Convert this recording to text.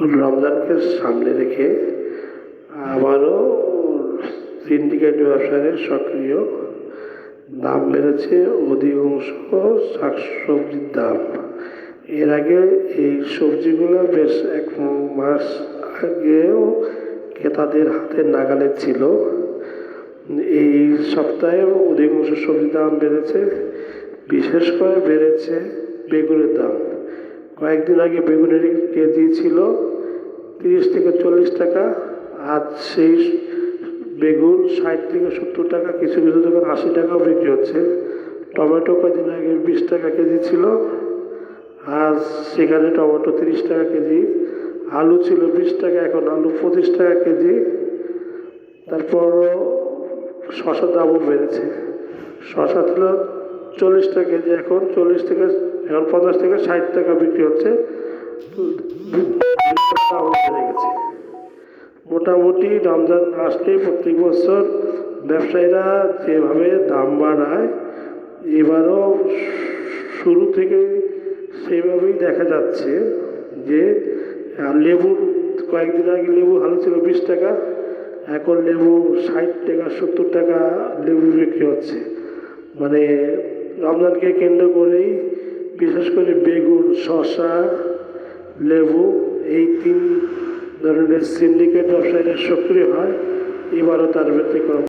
রমজানকে সামনে রেখে আবারও সিন্ডিকেট ব্যবসায়ের সক্রিয় দাম বেড়েছে অধিকাংশ শাকসবজির দাম। এর আগে এই সবজিগুলো বেশ এক মাস আগেও ক্রেতাদের হাতে নাগালে ছিল। এই সপ্তাহে অধিকাংশ সবজির দাম বেড়েছে, বিশেষ করে বেড়েছে বেগুনের দাম। কয়েকদিন আগে বেগুনের কেজি ছিল তিরিশ থেকে চল্লিশ টাকা আজ সেই বেগুন ষাট থেকে সত্তর টাকা, কিছু কিছু দোকান আশি টাকাও বিক্রি হচ্ছে। টমেটো কদিন আগে বিশ টাকা কেজি ছিল আজ সেখানে টমেটো তিরিশ টাকা কেজি আলু ছিল বিশ টাকা, এখন আলু পঁচিশ টাকা কেজি তারপর শশার দামও বেড়েছে। শশা ছিল চল্লিশ টাকা কেজি এখন চল্লিশ থেকে এখন পঞ্চাশ থেকে ষাট টাকা বিক্রি হচ্ছে। গেছে মোটামুটি রমজান আসলে প্রত্যেক বছর ব্যবসায়ীরা যেভাবে দাম বাড়ায় এবারও শুরু থেকে সেইভাবেই দেখা যাচ্ছে যে আহ, লেবু কয়েকদিন আগে লেবু ভালো ছিল বিশ টাকা এখন লেবু ষাট টাকা সত্তর টাকা লেবু বিক্রি হচ্ছে। মানে রমজানকে কেন্দ্র করেই বিশেষ করে বেগুন, শসা, লেবু, এই তিন ধরনের সিন্ডিকেট ব্যবসায়ীরা সক্রিয় হয়। এবারও তার ব্যতিক্রম।